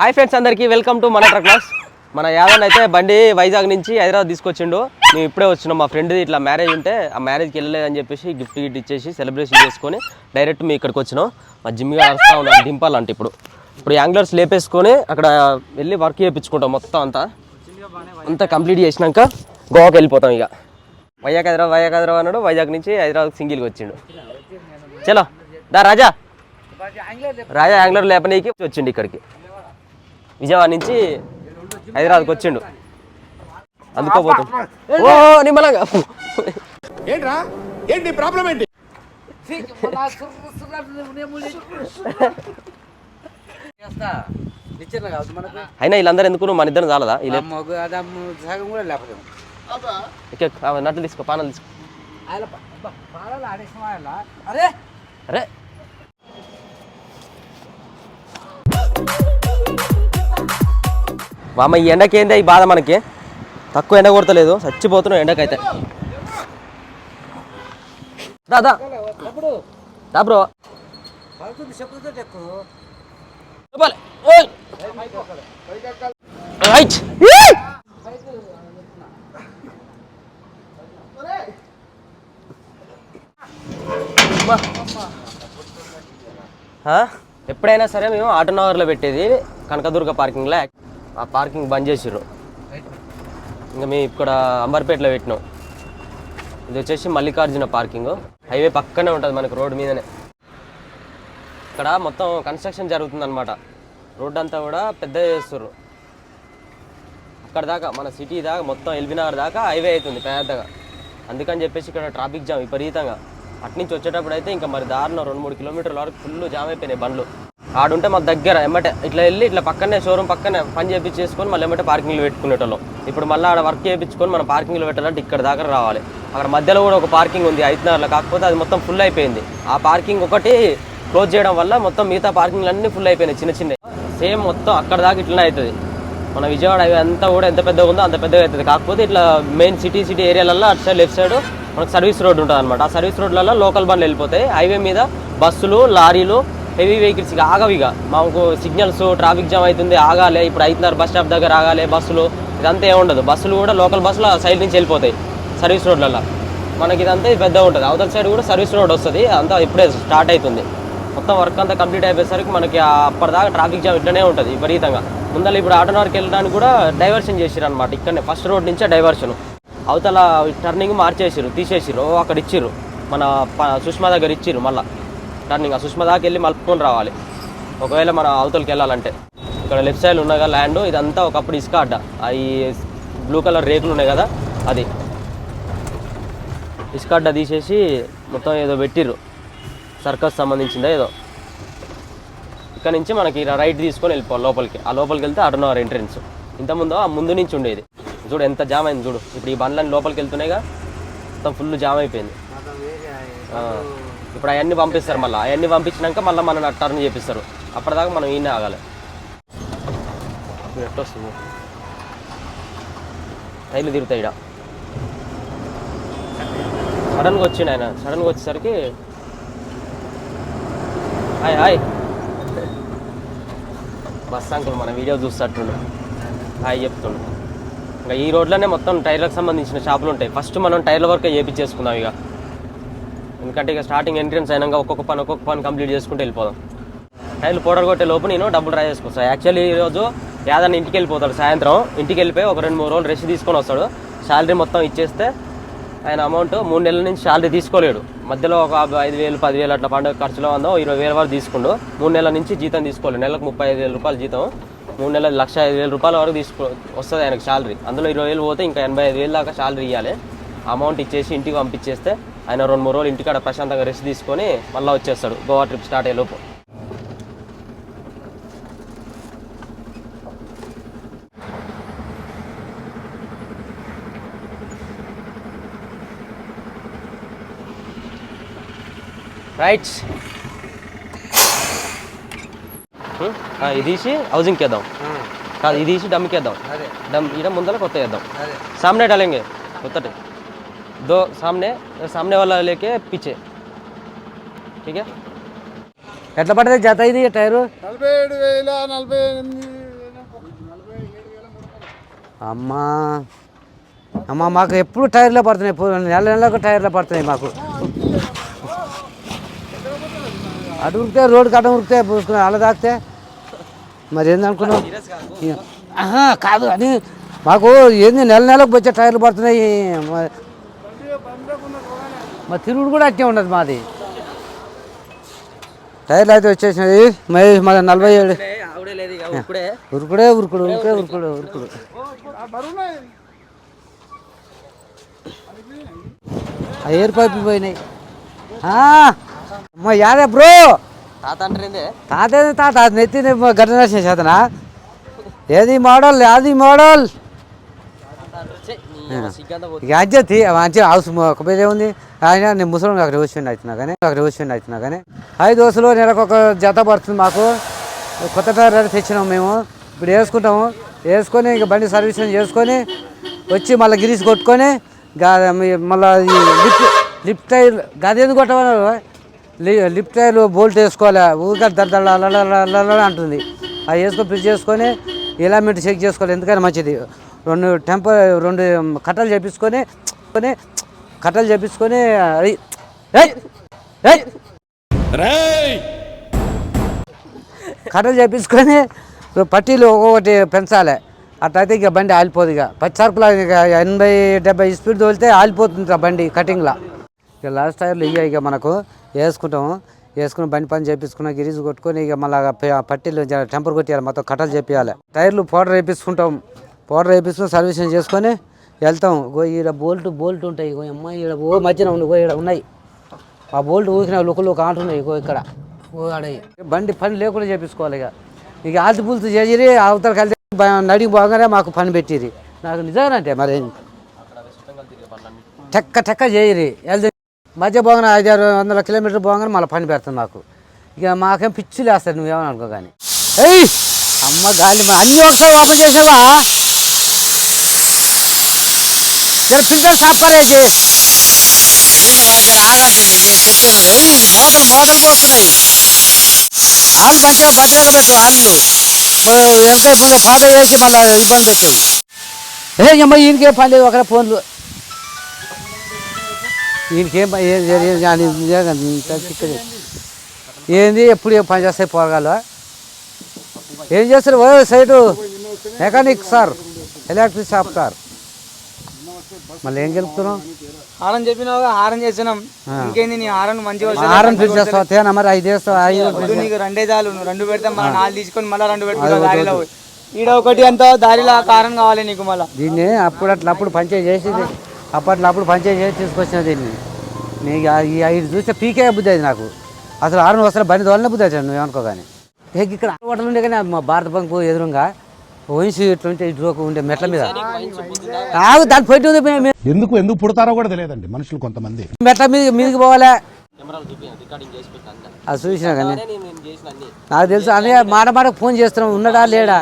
Hi friends అందరికీ welcome to మన ట్రక్లాస్ మన యాదవ్ అయితే బండి వైజాగ్ నుంచి హైదరాబాద్ తీసుకొచ్చిండు. మేము ఇప్పుడే వచ్చినాం మా ఫ్రెండ్ ఇట్లా మ్యారేజ్ ఉంటే ఆ మ్యారేజ్కి వెళ్ళలేదని చెప్పేసి గిఫ్ట్ గిఫ్ట్ ఇచ్చేసి సెలబ్రేషన్ చేసుకొని డైరెక్ట్ మీ ఇక్కడికి వచ్చినాం. మా జిమ్గా వస్తూ ఉన్నాం దింపాలంటే ఇప్పుడు. ఇప్పుడు యాంగ్లర్స్ లేపేసుకొని అక్కడ వెళ్ళి వర్క్ చేయించుకుంటాం మొత్తం అంతా. అంతా కంప్లీట్ చేసినాక గోవాకి వెళ్ళిపోతాం ఇక. వైజాగ్ హైదరాబాద్ వైజాగ్ హైదరాబాద్ అన్నాడు వైజాగ్ నుంచి హైదరాబాద్ సింగిల్కి వచ్చిండు. చలో దా రాజా. రాజా యాంగ్లర్ లేపనీకి వచ్చిండు ఇక్కడికి. విజయవాడ నుంచి హైదరాబాద్కి వచ్చిండు. అందుకోబోతాం ఓ నిమ్మలంగా. ఏంట్రా? ఏంటి ప్రాబ్లం ఏంటి? నిచ్చెన కాదు మనకు. అయినా వీళ్ళందరూ ఎందుకు మన ఇద్దరు చాలదా? నట్లు తీసుకో పానాలు తీసుకో. అరే! వామ ఈ ఎండకి ఈ బాధ మనకి. తక్కువ ఎండ కొడతలేదు చచ్చిపోతున్నాం ఎండకైతే. దాదా తప్పుడు బ్రో. ఎప్పుడైనా సరే మేము ఆటో నగర్లో పెట్టేది కనకదుర్గ పార్కింగ్లో ఆ పార్కింగ్ బంద్ చేసిర్రు. ఇంకా మేము ఇక్కడ అంబర్పేటలో పెట్టినాం. ఇది వచ్చేసి మల్లికార్జున పార్కింగ్ హైవే పక్కనే ఉంటుంది మనకు రోడ్డు మీదనే. ఇక్కడ మొత్తం కన్స్ట్రక్షన్ జరుగుతుందన్నమాట. రోడ్ అంతా కూడా పెద్ద చేస్తుర్రు. అక్కడ దాకా మన సిటీ దాకా మొత్తం ఎల్బీనగర్ దాకా హైవే అవుతుంది పెద్దగా. అందుకని చెప్పేసి ఇక్కడ ట్రాఫిక్ జామ్ విపరీతంగా. అట్నుంచి వచ్చేటప్పుడు అయితే ఇంకా మరి దారిలో రెండు మూడు కిలోమీటర్ల వరకు ఫుల్ జామ్ అయిపోయినాయి బండ్లు. ఆడుంటే మా దగ్గర ఎమ్మటే ఇట్లా వెళ్ళి ఇట్లా పక్కనే షోరూమ్ పక్కనే పని చేయించేసుకొని మళ్ళీ ఎమ్మటే పార్కింగ్లో పెట్టుకునేటోళ్ళం. ఇప్పుడు మళ్ళీ ఆడ వర్క్ చేయించుకొని మనం పార్కింగ్లో పెట్టాలంటే ఇక్కడ దాకా రావాలి. అక్కడ మధ్యలో కూడా ఒక పార్కింగ్ ఉంది ఐదున్నరలో. కాకపోతే అది మొత్తం ఫుల్ అయిపోయింది. ఆ పార్కింగ్ ఒకటి క్లోజ్ చేయడం వల్ల మొత్తం మిగతా పార్కింగ్లు అన్నీ ఫుల్ అయిపోయినాయి చిన్న చిన్న సేమ్ మొత్తం అక్కడ దాకా ఇట్లనే అవుతుంది మన విజయవాడ హైవే అంతా కూడా ఎంత పెద్దగా ఉందో అంత పెద్దగా అవుతుంది కాకపోతే ఇట్లా మెయిన్ సిటీ సిటీ ఏరియాలలో అటు సైడ్ లెఫ్ట్ సైడ్ మనకు సర్వీస్ రోడ్ ఉంటుంది అనమాట ఆ సర్వీస్ రోడ్లలో లోకల్ బండ్లు వెళ్ళిపోతాయి. హైవే మీద బస్సులు లారీలు హెవీ వెహికల్స్ ఇక ఆగవి ఇక. మాకు సిగ్నల్స్ ట్రాఫిక్ జామ్ అవుతుంది ఆగాలి. ఇప్పుడు ఐదున్నర బస్ స్టాప్ దగ్గర ఆగాలి బస్సులు. ఇదంతా ఏమి ఉండదు. బస్సులు కూడా లోకల్ బస్సులు సైడ్ నుంచి వెళ్ళిపోతాయి సర్వీస్ రోడ్లలో మనకి ఇదంతా పెద్ద పెద్దగా ఉంటుంది. అవతల సైడ్ కూడా సర్వీస్ రోడ్ వస్తుంది. అంతా ఇప్పుడే స్టార్ట్ అవుతుంది. మొత్తం వర్క్ అంతా కంప్లీట్ అయిపోయేసరికి మనకి అప్పటిదాకా ట్రాఫిక్ జామ్ ఇట్లనే ఉంటుంది విపరీతంగా. ముందర ఇప్పుడు ఆటోనగర్కి వెళ్ళడానికి కూడా డైవర్షన్ చేసిరు అనమాట ఇక్కడనే ఫస్ట్ రోడ్ నుంచే డైవర్షన్. అవతల టర్నింగ్ మార్చేసిరు తీసేసిరు అక్కడ ఇచ్చిర్రు. మన ప- సుష్మా దగ్గర ఇచ్చిర్రు మళ్ళీ. టర్నింగ్ ఆ సుష్మా దాకా వెళ్ళి మలుపుకొని రావాలి. ఒకవేళ మన అవతలకి వెళ్ళాలంటే. ఇక్కడ లెఫ్ట్ సైడ్ ఉన్నగా ల్యాండ్ ఇదంతా ఒకప్పుడు ఇసుక అడ్డ. అవి బ్లూ కలర్ రేకులు ఉన్నాయి కదా అది. ఇసుక అడ్డ తీసేసి మొత్తం ఏదో పెట్టిర్రు. సర్కస్ సంబంధించిందా ఏదో. ఇక్కడ నుంచి మనకి రైట్ తీసుకొని వెళ్ళిపోవాలి లోపలికి. ఆ లోపలికి వెళ్తే అటున్నవారు ఎంట్రెన్స్. ఇంతకుముందు ఆ ముందు నుంచి ఉండేది. చూడు ఎంత జామ్ అయింది చూడు. ఇప్పుడు ఈ బండ్లన్నీ లోపలికి వెళ్తున్నాయిగా. మొత్తం ఫుల్ జామ్ అయిపోయింది. ఇప్పుడు అవన్నీ పంపిస్తారు మళ్ళీ. అవన్నీ పంపించినాక మళ్ళీ మనం టర్న్ చేపిస్తారు. అప్పటిదాకా మనం ఈయనే ఆగాలి. వస్తుంది? రైలు తిరుగుతాయి ఇక్కడ సడన్గా వచ్చిండు ఆయన. సడన్గా వచ్చేసరికి హాయ్ హాయ్. బస్ అంకుల్ మన వీడియో చూస్తట్టుండు హాయ్ చెప్తుండు. ఇంకా ఈ రోడ్లోనే మొత్తం టైర్లకు సంబంధించిన షాపులు ఉంటాయి. ఫస్ట్ మనం టైర్ల వరకు చేపించేసుకుందాం ఇక. ఎందుకంటే ఇక స్టార్టింగ్ ఎంట్రన్స్ అయినాక ఒక్కొక్క పని ఒక్కొక్క పని కంప్లీట్ చేసుకుంటూ వెళ్ళిపోదాం. టైర్లు పౌడర్ కొట్టే లోపు నేను డబ్బులు డ్రై చేసుకొస్తాను యాక్చువల్లీ ఈరోజు యాదన్న ఇంటికి వెళ్ళిపోతాడు సాయంత్రం. ఇంటికి వెళ్ళిపోయి ఒక రెండు మూడు రోజులు రెస్ట్ తీసుకొని వస్తాడు. శాలరీ మొత్తం ఇచ్చేస్తే ఆయన అమౌంట్ మూడు నెలల నుంచి శాలరీ తీసుకోలేడు. మధ్యలో ఒక ఐదు వేలు పదివేలు అట్లా పండుగ ఖర్చులో ఉందో ఇరవై వేల వరకు తీసుకుండు. మూడు నెలల నుంచి జీతం తీసుకోలేడు. నెలకు ముప్పై ఐదు వేల రూపాయలు జీతం. మూడు నెలలు లక్ష ఐదు వేల రూపాయల వరకు తీసుకో వస్తుంది ఆయనకు శాలరీ అందులో ఇరవై వేలు పోతే ఇంకా ఎనభై ఐదు వేలు దాకా శాలరీ ఇవ్వాలి అమౌంట్ ఇచ్చేసి ఇంటికి పంపించేస్తే ఆయన రెండు మూడు రోజులు ఇంటికాడ ప్రశాంతంగా రెస్ట్ తీసుకొని మళ్ళీ వచ్చేస్తాడు. గోవా ట్రిప్ స్టార్ట్ అయ్యే లోపు. రైట్స్ hmm? ఇది తీసి హౌజింగ్కి వేద్దాం. Hmm. కాదు ఇది తీసి డమ్కి వేద్దాం. డమ్ ఇక్కడ ముందర కొత్త వేద్దాం. సామ్లెట్ అలాగే కొత్తటి दो सामने सामने वाला लेके पीछे ठीक है ఎట్లా పడుతుంది జత ఇది టైరు నలభై ఏడు వేల నలభై ఎనిమిది అమ్మా అమ్మా మాకు ఎప్పుడు టైర్లో పడుతున్నాయి పో- నెల నెలకు టైర్లో పడుతున్నాయి మాకు అటు ఉరికితే రోడ్డుకి అటు ఉరికితే పూసుకుని అలా తాకితే మరి ఏందనుకున్నావు ఆహా, కాదు అని మాకు ఏంది నెల నెలకు వచ్చే టైర్లు పడుతున్నాయి మ- మా తిరుగుడు కూడా అట్టే ఉండదు మాది. టైర్లు అయితే వచ్చేసినాయి మరి మన నలభై ఏడు. ఉరుకుడే ఉరుకుడు ఉరుకుడే ఉరుకుడు ఉరుకుడు ఆ ఎయిర్ పైపులు పోయినాయి. ఆ, అమ్మ యాదే బ్రో? తాత అంటారేందే? తాత ఏది తాత నెత్తి గడ్డ నడిచిన చేతనా ఏది మోడల్ అది మోడల్? అంతే మంచి హౌస్ ఒకపోతే ఉంది ఆయన నేను ముసలి అక్కడ వచ్చిండి అవుతున్నా కానీ అక్కడ వచ్చిండి అవుతున్నా కానీ. ఐదు దోశలు నెలకు ఒక జత పడుతుంది మాకు. కొత్త టైర్ తెచ్చినాం మేము. ఇప్పుడు వేసుకుంటాము. వేసుకొని ఇక బండి సర్వీసింగ్ చేసుకొని వచ్చి మళ్ళీ గిరీస్ కొట్టుకొని మళ్ళీ లిఫ్ట్ లిఫ్ట్ టైర్ గది ఎందుకు కొట్టమన్నారు? లిఫ్ట్ టైర్ బోల్ట్ వేసుకోవాలి. ఊరికే దద్దల అంటుంది. అది వేసుకొని ఫిట్ చేసుకొని ఎలామెంట్ చెక్ చేసుకోవాలి. ఎందుకని మంచిది. రెండు టెంపర్ రెండు కట్టలు చేపించుకొని కొని కట్టలు చేపించుకొని! కట్టలు చేపించుకొని పట్టీలు ఒక్కొక్కటి పెంచాలి. అట్లయితే ఇక బండి ఆలిపోదు ఇక. పచ్చి సరుకులు ఇక ఎనభై డెబ్బై స్పీడ్ తోలితే ఆలిపోతుంది ఆ బండి కటింగ్లో. ఇక లాస్ట్ టైర్లు ఇక ఇక మనకు. వేసుకుంటాము వేసుకుని బండి పని చేపించుకున్న గిరీజ్ కొట్టుకొని ఇక మళ్ళీ పట్టీలు టెంపర్ కొట్టేయాలి. మొత్తం కట్టలు చేపియాలి. టైర్లు పౌడర్ వేపించుకుంటాం. పౌడర్ వేపించుకుని సర్వీసింగ్ చేసుకొని వెళ్తాం. గో ఈడ బోల్ట్ బోల్ట్ ఉంటాయి. గో అమ్మాయి ఈడ ఓ మధ్యన ఉండి గో ఈడ ఉన్నాయి. ఆ బోల్ట్ ఊసిన లుకలు కాంటున్నాయి గో ఇక్కడ. ఓ ఆడయి బండి పని లేకుండా చేపించుకోవాలి ఇక. ఇక ఆల్తి పులుతు చేసిరి అవతల కలిసి నడికి బాగానే మాకు పని పెట్టిరి. నాకు నిజంగానంటే మరి టెక్క టెక్క చేయరి. వెళ్తే మధ్య బాగానే ఐదారు వందల కిలోమీటర్ పోగానే మళ్ళీ పని పెడుతుంది మాకు. ఇక మాకేం పిచ్చి లేస్తారు నువ్వేమని అనుకో కానీ ఏయ్! అమ్మ గాలి అన్నీ ఒకసారి ఓపెన్ చేసావా జర ఫిల్టర్ సాఫ్ కరేసి ఆగాల్సింది చెప్తున్నాను ఏయ్ మోటార్ మోటార్ పోతున్నాయి. ఆరు భద్ర భద్రత పెట్టు ఆరులు వెనక పనులు పాత వేసి మళ్ళీ ఇబ్బంది పెట్టావు ఏ అమ్మ ఈయనకేం పని లేదు ఒకరే ఫోన్లు. ఈయనకేం పని ఏం ఏం- ఏంది ఎప్పుడు ఏం పని చేస్తాయి పోరగాలు ఏం చేస్తారు? Side mechanic sir electric shop sir. మళ్ళీ ఏం గెలుపుతున్నాం హారం చెప్పినావుగా హారం చేసినాం. ఇంకేంది నీ హారం మంచిగా. ఆరం ఫిట్ చేస్తావు? తేనా మరి? ఐదు వేస్తావు ఐదు నీకు రెండే చాలు. నువ్వు రెండు పెడతాం మళ్ళీ నాలుగు తీసుకొని మళ్ళీ రెండు పెట్టుకుంటావు దారిలో. ఈడ ఒకటి అంత దారిలో ఆ కారం కావాలి నీకు మళ్ళీ. దీన్ని అప్పుడు అట్లా అప్పుడు పంచాయతీ చేసి అప్పట్లో అప్పుడు పంచాయతీ చేసి తీసుకొచ్చిన దీన్ని. నీకు ఈ ఐదు చూస్తే పీకే బుద్ధి అది నాకు. అసలు ఆరు వస్తారు బండి తోలనే బుద్ధి నువ్వు అనుకో కానీ ఇక ఇక్కడ హోటల్ ఉండే కానీ మా భారత బంకు ఎదురుగా వంశీ ఇట్లుంటే ఇటు ఉండే మెట్ల మీద. ఆగు దాని పొట్టి ఉంది మీ- ఎందుకు ఎందుకు పుడతారో కూడా తెలియదండి మనుషులు కొంతమంది. మెట్ల మీద మీదకి పోవాలే. కెమెరాలు చూపి రికార్డింగ్ చేసి పెట్టండి. అది చూసినా కానీ నాకు తెలుసు అదే మాట మాటకు ఫోన్ చేస్తున్నాం ఉన్నాడా లేడా.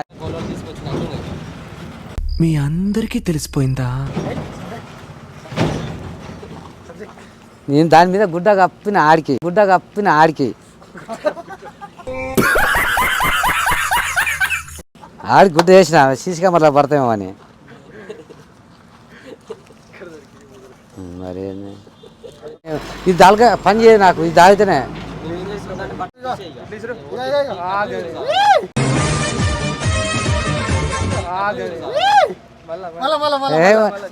మీ అందరికీ తెలిసిపోయిందా? నేను దాని మీద గుడ్డ కప్పిన ఆడికి గుడ్డ కప్పిన ఆడికి. ఆడి గుడ్డ చేసిన సీసీ కెమెరాలో పడతామేమో అని. మరి ఇది దాల్గా పని చేయదు నాకు ఇది తాగితేనే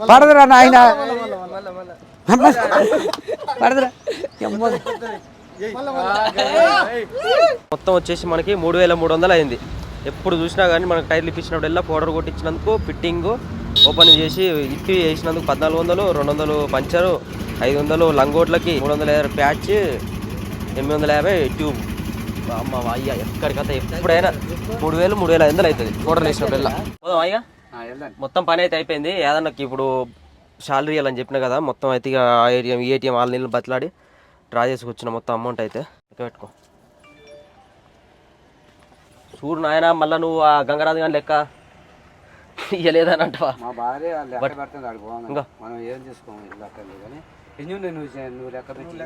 పడదురా నాయన. పడదురా. మొత్తం వచ్చేసి మనకి మూడు వేల మూడు వందలు అయింది. ఎప్పుడు చూసినా కానీ మనకి టైర్లు ఇప్పించినప్పుడల్లా పౌడర్ కొట్టించినందుకు ఫిట్టింగ్ ఓపెన్ చేసి ఇప్పి వేసినందుకు పద్నాలుగు వందలు రెండు వందలు పంచరు ఐదు వందలు లంగోట్లకి మూడు వందల యాభై ప్యాచ్ ఎనిమిది వందల యాభై ట్యూబ్ అమ్మ అయ్యా ఎక్కడికైతే ఎప్పుడైనా మూడు వేలు మూడు వేల ఐదు వందలు అవుతుంది పౌడర్ వేసినప్పుడల్లా పోదాం అయ్యా? మొత్తం పని అయితే అయిపోయింది. ఏదన్నకి ఇప్పుడు శాలరీ ఇవ్వాలని చెప్పిన కదా మొత్తం అయితే ఏటీఎం ఏటీఎం వాళ్ళ నీళ్ళు బతలాడి డ్రా చేసుకొచ్చిన మొత్తం అమౌంట్ అయితే. పెట్టుకో. చూడు నాయన మళ్ళీ నువ్వు ఆ గంగరాజు గాని లెక్క ఇయ్యలేదని అంటావా? మా భార్య లెక్క పెడుతుంది ఆడికి. మనం ఏం చేసుకోము ఇది లెక్క లేదు కానీ నువ్వు చే- నువ్వు లెక్క పెట్టి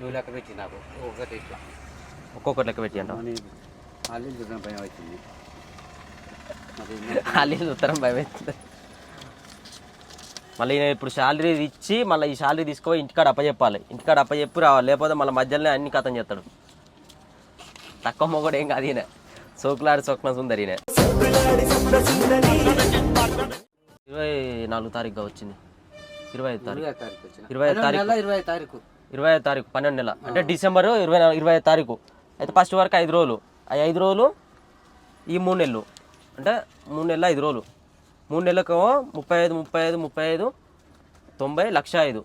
నువ్వు లెక్క పెట్టి. నాకు. ఒకటి ఇట్లా. ఒక్కొక్కటి లెక్క పెట్టి అంటావా? అని మళ్ళీ చూద్దాం భయం వచ్చింది ఖాళీ ఉత్తరం భయం అవుతుంది. మళ్ళీ నేను ఇప్పుడు శాలరీ ఇచ్చి మళ్ళీ ఈ శాలరీ తీసుకుపోయి ఇంటికాడ అప్పచెప్పాలి. ఇంటికాడ అప్పచెప్పి రావాలి. లేకపోతే మళ్ళీ మధ్యలోనే అన్ని కథం చేస్తాడు. తక్కువ మొగడు ఏం కాదు ఈయన. సోకులాడి స్వప్న సుందరి ఈయన ఇరవై నాలుగు తారీఖుగా వచ్చింది. ఇరవై ఐదు తారీఖు. ఇరవై తారీఖు ఇరవై ఐదు తారీఖు. ఇరవై తారీఖు. ఇరవై ఐదు తారీఖు పన్నెండు నెల. అంటే డిసెంబర్ ఇరవై ఇరవై ఐదు తారీఖు. అయితే ఫస్ట్ వరకు ఐదు రోజులు. ఆ ఐదు రోజులు ఈ మూడు నెలలు. అంటే మూడు నెలలు ఐదు రోజులు. మూడు నెలలకు ముప్పై ఐదు ముప్పై ఐదు ముప్పై ఐదు తొంభై లక్ష ఐదు.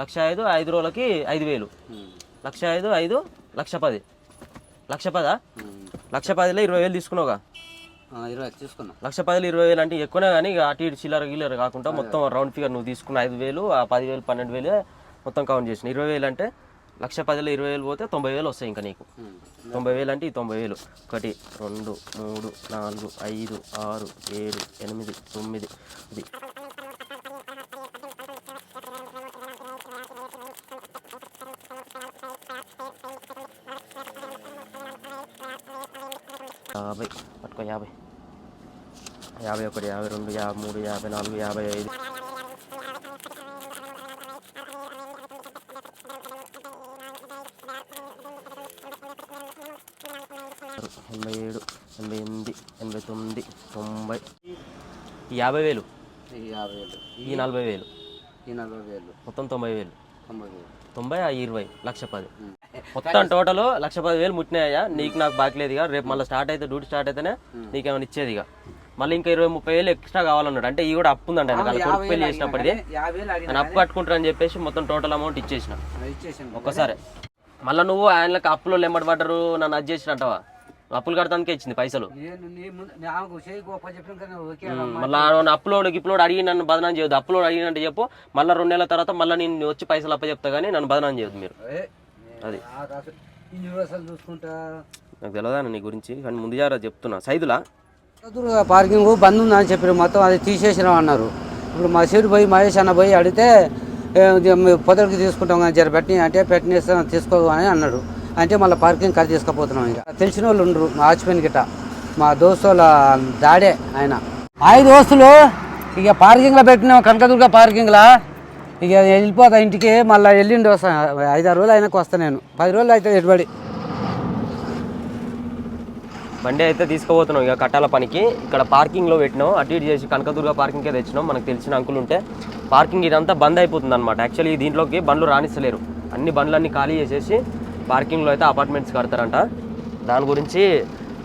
లక్ష ఐదు ఐదు రోజులకి ఐదు వేలు. లక్ష ఐదు ఐదు లక్ష పది. లక్ష పదా? లక్ష పదిలో ఇరవై వేలు తీసుకున్నావుగా? ఇరవై తీసుకున్నా. లక్ష పదిలో ఇరవై వేలు అంటే ఎక్కువనే కానీ అటు ఇటు చిల్లర గిల్లర కాకుండా మొత్తం రౌండ్ ఫిగర్ నువ్వు తీసుకున్న ఐదు వేలు ఆ పది వేలు పన్నెండు వేలు మొత్తం కౌంట్ చేసిన. ఇరవై వేలు అంటే లక్ష పదిలో ఇరవై వేలు పోతే తొంభై వేలు వస్తాయి ఇంకా నీకు. తొంభై వేలు అంటే ఈ తొంభై వేలు. ఒకటి రెండు మూడు నాలుగు ఐదు ఆరు ఏడు ఎనిమిది తొమ్మిది ఇది యాభై పట్టుకో యాభై. యాభై ఒకటి యాభై రెండు యాభై మూడు యాభై నాలుగు యాభై ఐదు. ఎనభై ఏడు ఎనభై ఎనిమిది ఎనభై తొమ్మిది తొంభై. యాభై వేలు? యాభై వేలు. ఈ నలభై వేలు? ఈ నలభై వేలు. మొత్తం తొంభై వేలు. తొంభై వేలు. తొంభై ఆ ఇరవై? లక్ష పది. మొత్తం టోటల్ లక్ష పది వేలు ముట్టినాయా నీకు నాకు బాకీ లేదు ఇక. రేపు మళ్ళీ స్టార్ట్ అయితే డ్యూటీ స్టార్ట్ అయితేనే నీకేమైనా ఇచ్చేది ఇక. మళ్ళీ ఇంకా ఇరవై ముప్పై వేలు ఎక్స్ట్రా కావాలన్నాడు. అంటే ఈ కూడా అప్పు ఉందంట ఆయన కొడుకు పెళ్ళి చేసినప్పటిది. నేను అప్పు కట్టుకుంటారని చెప్పేసి మొత్తం టోటల్ అమౌంట్ ఇచ్చేసిన. ఒక్కసారి. మళ్ళీ నువ్వు ఆయనలకు అప్పులో లెంబడి పడ్డరు నన్ను అది చేసినట్టవా? అప్పులు కడతానికే ఇచ్చింది పైసలు. మళ్ళీ అప్లోడ్ గిప్లోడ్ అడిగి నన్ను బదనాం చేయొద్దు. అప్లోడ్ అడిగినట్టు చెప్పు. మళ్ళీ రెండు నెలల తర్వాత మళ్ళీ నేను వచ్చి పైసలు అప్ప చెప్తా కానీ నన్ను బదనాం చేయొద్దు మీరు. అది. చూసుకుంటా. నాకు తెలియదా నీ గురించి కానీ ముందు జాగ్రత్త చెప్తున్నా. సైదులా? పార్కింగ్ బంద్ ఉందని చెప్పారు. మొత్తం అది తీసేసినాం అన్నారు. ఇప్పుడు మా సీటు పోయి మహేష్ అన్న పోయి అడిగితే "ఏ, ఇది మేము పొదలకి తీసుకుంటాం కానీ జర పెట్టిన అంటే పెట్టినేస్తే తీసుకో అని అన్నాడు. అంటే మళ్ళీ పార్కింగ్ కట్ తీసుకుపోతున్నాం ఇక. తెలిసిన వాళ్ళు ఉండరు మా ఆచిపోయిన గిట్ట. మా దోస్తుల దాడే ఆయన. ఐదు దోస్తులు ఇక పార్కింగ్లో పెట్టినాం కనకదుర్గ పార్కింగ్లో. ఇక వెళ్ళిపోతా ఇంటికి మళ్ళీ వెళ్ళిండి వస్తా. ఐదారు రోజులు అయినాక వస్తా నేను. పది రోజులు అయితే ఎటుబడి బండి అయితే తీసుకుపోతున్నాం ఇక కట్టాల పనికి. ఇక్కడ పార్కింగ్లో పెట్టినాం. అటు ఇటు చేసి కనకదుర్గ పార్కింగ్కే తెచ్చినాం. మనకు తెలిసిన అంకులు ఉంటే పార్కింగ్ ఇదంతా బంద్ అయిపోతుంది అనమాట యాక్చువల్లీ దీంట్లోకి బండ్లు రాణిస్తలేరు అన్ని బండ్లన్నీ ఖాళీ చేసేసి పార్కింగ్లో అయితే అపార్ట్మెంట్స్ కడతారంట. దాని గురించి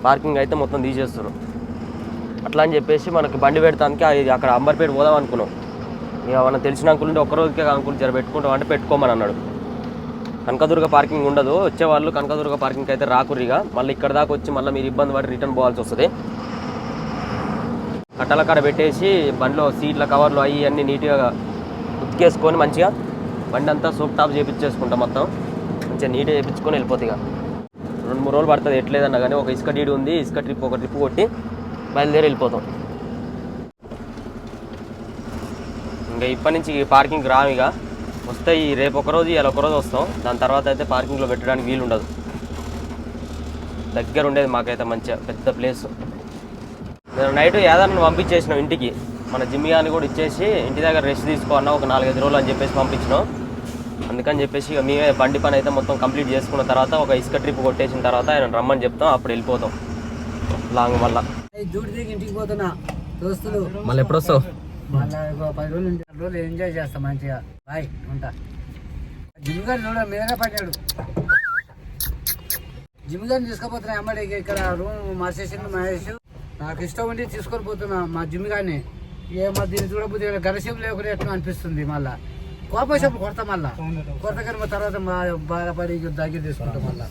పార్కింగ్ అయితే మొత్తం తీసేస్తారు అట్లా అని చెప్పేసి మనకి బండి పెడతానికి అది అక్కడ అంబర్పేట పోదాం అనుకున్నాం. ఇక మనం తెలిసిన అంకులు ఉంటే ఒక్క అంకుల్ జర పెట్టుకుంటాం. అంటే పెట్టుకోమని అన్నాడు. కనకదుర్గ పార్కింగ్ ఉండదు. వచ్చేవాళ్ళు కనకదుర్గ పార్కింగ్కి అయితే రాకురిగా మళ్ళీ ఇక్కడ దాకా వచ్చి మళ్ళీ మీరు ఇబ్బంది పడి రిటర్న్ పోవాల్సి వస్తుంది. కట్టల కాడ పెట్టేసి బండిలో సీట్ల కవర్లు అవి అన్నీ నీట్గా ఉతికేసుకొని మంచిగా బండి అంతా సూప్ టాప్ చేపించేసుకుంటాం మొత్తం. మంచిగా నీట్గా చేపించుకొని వెళ్ళిపోతుంది ఇక. రెండు మూడు రోజులు పడుతుంది. ఎట్లేదన్నా కానీ ఒక ఇసుక డీడి ఉంది. ఇసుక ట్రిప్ ఒక ట్రిప్ కొట్టి బయలుదేరి వెళ్ళిపోతాం. ఇంకా ఇప్పటి నుంచి పార్కింగ్ రాము ఇక. వస్తే ఈ రేపు ఒక రోజు ఇలా ఒక రోజు వస్తాం. దాని తర్వాత అయితే పార్కింగ్లో పెట్టడానికి వీలు ఉండదు. దగ్గర ఉండేది మాకైతే మంచిగా పెద్ద ప్లేస్. నేను నైట్ యాదన్న పంపించేసినాం ఇంటికి. మన జిమ్మి గారిని కూడా ఇచ్చేసి ఇంటి దగ్గర రెస్ట్ తీసుకో అన్న ఒక నాలుగైదు రోజులు అని చెప్పేసి పంపించినాం. అందుకని చెప్పేసి ఇక మేమే బండి పని అయితే మొత్తం కంప్లీట్ చేసుకున్న తర్వాత ఒక ఇసుక ట్రిప్ కొట్టేసిన తర్వాత ఆయన రమ్మని చెప్తాం అప్పుడు వెళ్ళిపోతాం. లాంగ్ దిగి ఇంటికి పోతున్నా. దోస్తులు. మళ్ళీ ఎప్పుడు వస్తావు? మళ్ళీ పది రోజులు ఉంటే రోజులు ఎంజాయ్ చేస్తాం మంచిగా. బాయ్ ఉంటా. జిమ్ గారు చూడ మీద పడ్డాడు. జిమ్ గారిని తీసుకుపోతున్నా అమ్మడి ఇక్కడ రూమ్ మార్చేసిండు మహేష్. నాకు ఇష్టం ఉండి తీసుకొని పోతున్నా మా జిమ్ గారిని ఏ మా దీన్ని చూడబుద్ధి గరసేపు లేకుండా ఎట్లా అనిపిస్తుంది మళ్ళా. కోపం వచ్చినప్పుడు కొడతా మళ్ళా. కొడతా కానీ తర్వాత మా బాధపడి దగ్గర తీసుకుంటాం మళ్ళా.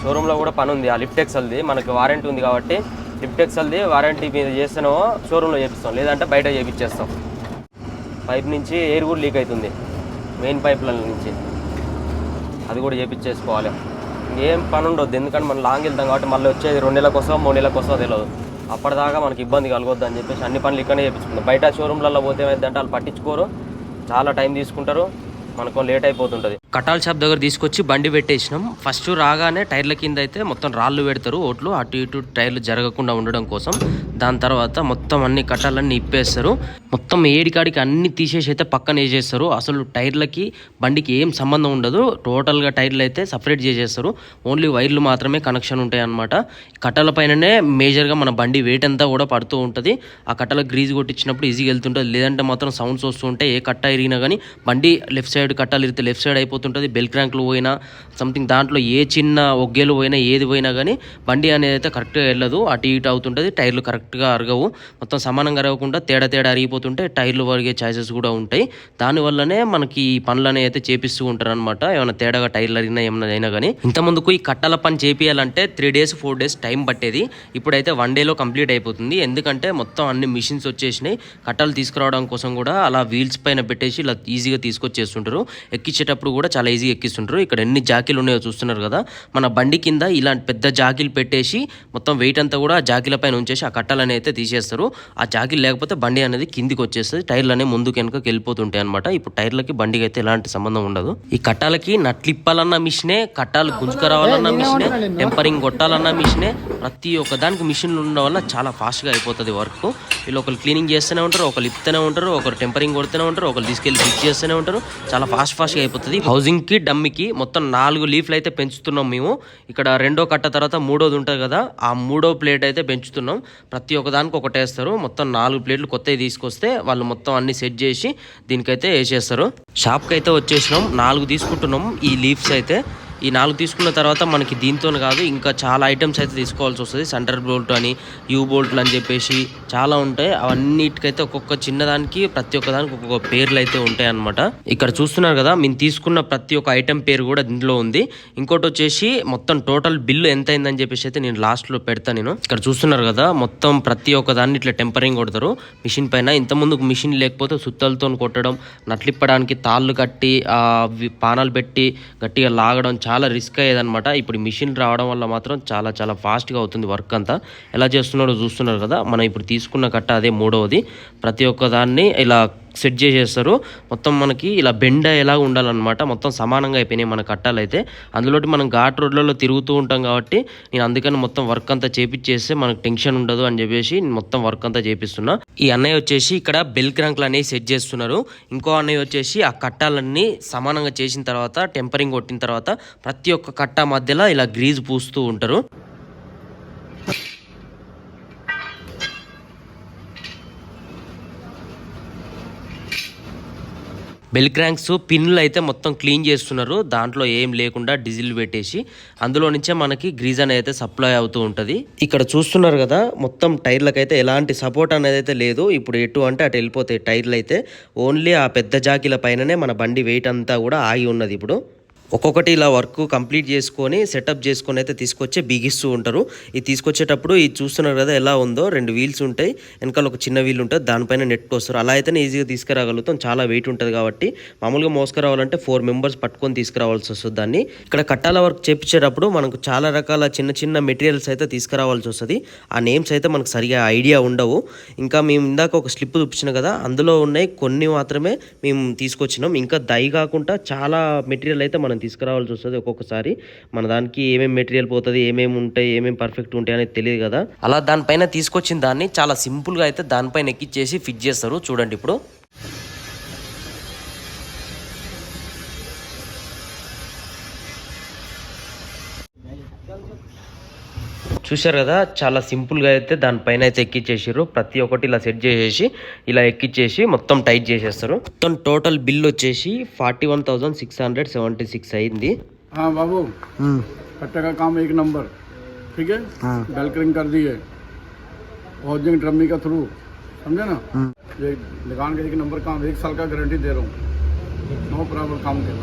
షోరూంలో కూడా పని ఉంది. ఆ లిఫ్ట్ ఎక్సల్ది మనకి వారంటీ ఉంది కాబట్టి లిఫ్ట్ వారంటీ మీద చేస్తున్నామో షోరూంలో చేపిస్తాం. లేదంటే బయట చేపించేస్తాం పైప్ నుంచి ఎయిర్ కూడా లీక్ అవుతుంది మెయిన్ పైప్ల నుంచి. అది కూడా చేపించేసుకోవాలి ఏం పని ఉండొద్దు. ఎందుకంటే మనం లాంగ్ వెళ్తాం కాబట్టి మళ్ళీ వచ్చేది రెండు నెలలకు వస్తాం మూడు నెలలకు వస్తాం తెలియదు అప్పటిదాకా మనకి ఇబ్బంది కలగొద్దు అని చెప్పేసి అన్ని పనులు ఇక్కడనే చేపించుకుందాం బయట షోరూమ్లలో పోతే ఏమైందంటే వాళ్ళు పట్టించుకోరు. చాలా టైం తీసుకుంటారు. మనకు లేట్ అయిపోతుంటుంది. కటాల్ షాప్ దగ్గర తీసుకొచ్చి బండి పెట్టేసినాం. ఫస్ట్ రాగానే టైర్ల కింద అయితే మొత్తం రాళ్ళు పెడతారు. ఓట్లు అటు ఇటు టైర్లు జరగకుండా ఉండడం కోసం. దాని తర్వాత మొత్తం అన్ని కట్టాలన్నీ ఇప్పేస్తారు. మొత్తం ఏడికాడికి అన్ని తీసేసి అయితే పక్కన వేసేస్తారు. అసలు టైర్లకి బండికి ఏం సంబంధం ఉండదు. టోటల్గా టైర్లు అయితే సపరేట్ చేసేస్తారు. ఓన్లీ వైర్లు మాత్రమే కనెక్షన్ ఉంటాయి అన్నమాట కట్టల పైననే మేజర్గా మన బండి వెయిట్ అంతా కూడా పడుతూ ఉంటుంది. ఆ కట్టల గ్రీజ్ కొట్టించినప్పుడు ఈజీగా వెళ్తుంటుంది. లేదంటే మాత్రం సౌండ్స్ వస్తూ ఏ కట్ట ఇరిగినా కానీ బండి లెఫ్ట్ సైడ్ కట్టాలు ఇరిగితే లెఫ్ట్ సైడ్ అయిపోతుంటుంది. బెల్ క్రాంక్లు పోయినా సంథింగ్ దాంట్లో ఏ చిన్న ఒగ్గేలు పోయినా ఏది పోయినా కానీ బండి అనేది అయితే కరెక్ట్గా వెళ్ళదు. అటు ఇటు అవుతుంటుంది. టైర్లు కరెక్ట్గా అరగవు. మొత్తం సమానంగా అరగకుండా తేడా తేడా అరిగిపోతుంటే టైర్లు వరిగే ఛాయిసెస్ కూడా ఉంటాయి. దానివల్లనే మనకి ఈ పనులు అయితే చేపిస్తూ ఉంటారు అనమాట ఏమైనా తేడాగా టైర్లు అరిగినా ఏమైనా అయినా కానీ ఇంత ముందుకు ఈ కట్టల పని చేపియాలంటే three days four days time పట్టేది. ఇప్పుడైతే వన్ డేలో కంప్లీట్ అయిపోతుంది. ఎందుకంటే మొత్తం అన్ని మిషన్స్ వచ్చేసినాయి. కట్టలు తీసుకురావడం కోసం కూడా అలా వీల్స్ పైన పెట్టేసి ఇలా ఈజీగా తీసుకొచ్చేస్తుంటారు. ఎక్కించేటప్పుడు కూడా చాలా ఈజీగా ఎక్కిస్తుంటారు. ఇక్కడ ఎన్ని జాకీలు ఉన్నాయో చూస్తున్నారు కదా. మన బండి కింద ఇలాంటి పెద్ద జాకీలు పెట్టేసి మొత్తం వెయిట్ అంతా కూడా ఆ జాకీల పైన ఉంచేసి ఆ కట్ట కట్టలని అయితే తీసేస్తారు. ఆ జాకీలు లేకపోతే బండి అనేది కిందికి వచ్చేస్తుంది. టైర్లు అనేవి ముందుకు వెనకకి వెళ్ళిపోతుంటాయి అనమాట ఇప్పుడు టైర్లకి బండికి అయితే ఎలాంటి సంబంధం ఉండదు. ఈ కట్టాలకి నట్లు ఇప్పాలన్న మిషనే కట్టాలు గుంజుకరావాలన్న మిషనే టెంపరింగ్ కొట్టాలన్న మిషనే ప్రతి ఒక్క దానికి మిషన్లు ఉండడం వల్ల చాలా ఫాస్ట్గా అయిపోతుంది వర్క్. వీళ్ళు ఒకరు క్లీనింగ్ చేస్తూనే ఉంటారు ఒకరు ఇప్పుతూనే ఉంటారు ఒకరు టెంపరింగ్ కొడుతూనే ఉంటారు ఒకరు తీసుకెళ్ళి ఫిక్స్ చేస్తూనే ఉంటారు. చాలా ఫాస్ట్ ఫాస్ట్గా అయిపోతుంది. హౌసింగ్కి డమ్మికి మొత్తం నాలుగు లీఫ్లు అయితే పెంచుతున్నాం మేము. ఇక్కడ రెండో కట్ట తర్వాత మూడోది ఉంటుంది కదా ఆ మూడో ప్లేట్ అయితే పెంచుతున్నాం. ప్రతి ప్రతి ఒక్కదానికి ఒకటి వేస్తారు. మొత్తం నాలుగు ప్లేట్లు కొత్తవి తీసుకొస్తే వాళ్ళు మొత్తం అన్ని సెట్ చేసి దీనికైతే వేసేస్తారు. షాప్కి అయితే వచ్చేసినాం. నాలుగు తీసుకుంటున్నాం. ఈ లీఫ్స్ అయితే ఈ నాలుగు తీసుకున్న తర్వాత మనకి దీంతో కాదు ఇంకా చాలా ఐటమ్స్ అయితే తీసుకోవాల్సి వస్తుంది. సెంటర్ బోల్ట్ అని యూ బోల్ట్లు అని చెప్పేసి చాలా ఉంటాయి. అవన్నిటికైతే ఒక్కొక్క చిన్నదానికి ప్రతి ఒక్క దానికి ఒక్కొక్క పేర్లు అయితే ఉంటాయి అనమాట ఇక్కడ చూస్తున్నారు కదా మేము తీసుకున్న ప్రతి ఒక్క ఐటెం పేరు కూడా దీంట్లో ఉంది. ఇంకోటి వచ్చేసి మొత్తం టోటల్ బిల్లు ఎంత అయిందని చెప్పేసి అయితే నేను లాస్ట్లో పెడతాను నేను. ఇక్కడ చూస్తున్నారు కదా మొత్తం ప్రతి ఒక్క దాన్ని ఇట్లా టెంపరింగ్ కొడతారు. మిషన్ పైన ఇంత ముందుకు మిషన్ లేకపోతే సుత్తలతో కొట్టడం నట్లిప్పడానికి తాళ్ళు కట్టి పానాలు పెట్టి గట్టిగా లాగడం చాలా చాలా రిస్క్ అయ్యేదన్నమాట. ఇప్పుడు మిషన్ రావడం వల్ల మాత్రం చాలా చాలా ఫాస్ట్గా అవుతుంది వర్క్ అంతా. ఎలా చేస్తున్నాడో చూస్తున్నారు కదా? మనం ఇప్పుడు తీసుకున్న కట్ట అదే మూడవది. ప్రతి ఒక్క దాన్ని ఇలా సెట్ చేసేస్తారు. మొత్తం మనకి ఇలా బెండ ఎలా ఉండాలన్నమాట మొత్తం సమానంగా అయిపోయినాయి మన కట్టాలు అయితే అందులోటి మనం ఘాట్ రోడ్లలో తిరుగుతూ ఉంటాం కాబట్టి నేను అందుకని మొత్తం వర్క్ అంతా చేపిచ్చేస్తే మనకు టెన్షన్ ఉండదు అని చెప్పేసి నేను మొత్తం వర్క్ అంతా చేపిస్తున్నా. ఈ అన్నయ్య వచ్చేసి ఇక్కడ బెల్ క్రాంక్లు అనేవి సెట్ చేస్తున్నారు. ఇంకో అన్నయ్య వచ్చేసి ఆ కట్టాలన్నీ సమానంగా చేసిన తర్వాత టెంపరింగ్ కొట్టిన తర్వాత ప్రతి ఒక్క కట్ట మధ్యలో ఇలా గ్రీజ్ పూస్తూ ఉంటారు. బెల్ క్రాంక్స్ పిన్లు అయితే మొత్తం క్లీన్ చేస్తున్నారు. దాంట్లో ఏం లేకుండా డీజిల్ పెట్టేసి అందులో నుంచే మనకి గ్రీజ్ అనేది అయితే సప్లై అవుతూ ఉంటుంది. ఇక్కడ చూస్తున్నారు కదా మొత్తం టైర్లకు అయితే ఎలాంటి సపోర్ట్ అనేది అయితే లేదు. ఇప్పుడు ఎటు అంటే అటు వెళ్ళిపోతాయి టైర్లు అయితే ఓన్లీ ఆ పెద్ద జాకీల పైననే మన బండి వెయిట్ అంతా కూడా ఆగి ఉన్నది ఇప్పుడు. ఒక్కొక్కటి ఇలా వర్క్ కంప్లీట్ చేసుకొని సెటప్ చేసుకొని అయితే తీసుకొచ్చి బిగిస్తూ ఉంటారు. ఇది తీసుకొచ్చేటప్పుడు ఇది చూస్తున్నారు కదా ఎలా ఉందో రెండు వీల్స్ ఉంటాయి. వెనకాల ఒక చిన్న వీల్ ఉంటుంది దానిపైన నెట్టుకొస్తారు అలా అయితేనే ఈజీగా తీసుకురాగలుగుతాం. చాలా వెయిట్ ఉంటుంది కాబట్టి మామూలుగా మోసుకురావాలంటే ఫోర్ మెంబర్స్ పట్టుకొని తీసుకురావాల్సి వస్తుంది దాన్ని. ఇక్కడ కట్టాల వర్క్ చేపించేటప్పుడు మనకు చాలా రకాల చిన్న చిన్న మెటీరియల్స్ అయితే తీసుకురావాల్సి వస్తుంది. ఆ నేమ్స్ అయితే మనకు సరిగా ఐడియా ఉండవు. ఇంకా మేము ఇందాక ఒక స్లిప్ చూపించిన కదా అందులో ఉన్నాయి కొన్ని మాత్రమే మేము తీసుకొచ్చినాం. ఇంకా దయ కాకుండా చాలా మెటీరియల్ అయితే మనం తీసుకురావాల్సి వస్తుంది ఒక్కొక్కసారి. మన దానికి ఏమేమి మెటీరియల్ పోతుంది ఏమేమి ఉంటాయి ఏమేమి పర్ఫెక్ట్ ఉంటాయి అనేది తెలియదు కదా. అలా దానిపైన తీసుకొచ్చిన దాన్ని చాలా సింపుల్గా అయితే దానిపైన ఎక్కిచ్చేసి ఫిట్ చేస్తారు. చూడండి ఇప్పుడు. చూశారు కదా చాలా సింపుల్గా అయితే దానిపైన అయితే ఎక్కిచ్చేసారు ప్రతి ఒక్కటి ఇలా సెట్ చేసేసి ఇలా ఎక్కిచ్చేసి మొత్తం టైట్ చేసేస్తారు మొత్తం టోటల్ బిల్ వచ్చేసి forty one thousand six hundred seventy six అయింది हाँ बाबू कट्टे का काम एक नंबर ठीक है बेलकरिंग कर दी है हाउसिंग ड्रमी का थ्रू समझे ना ये दुकान का एक नंबर काम एक साल का गारंटी दे रहा हूँ नो प्रॉब्लम काम के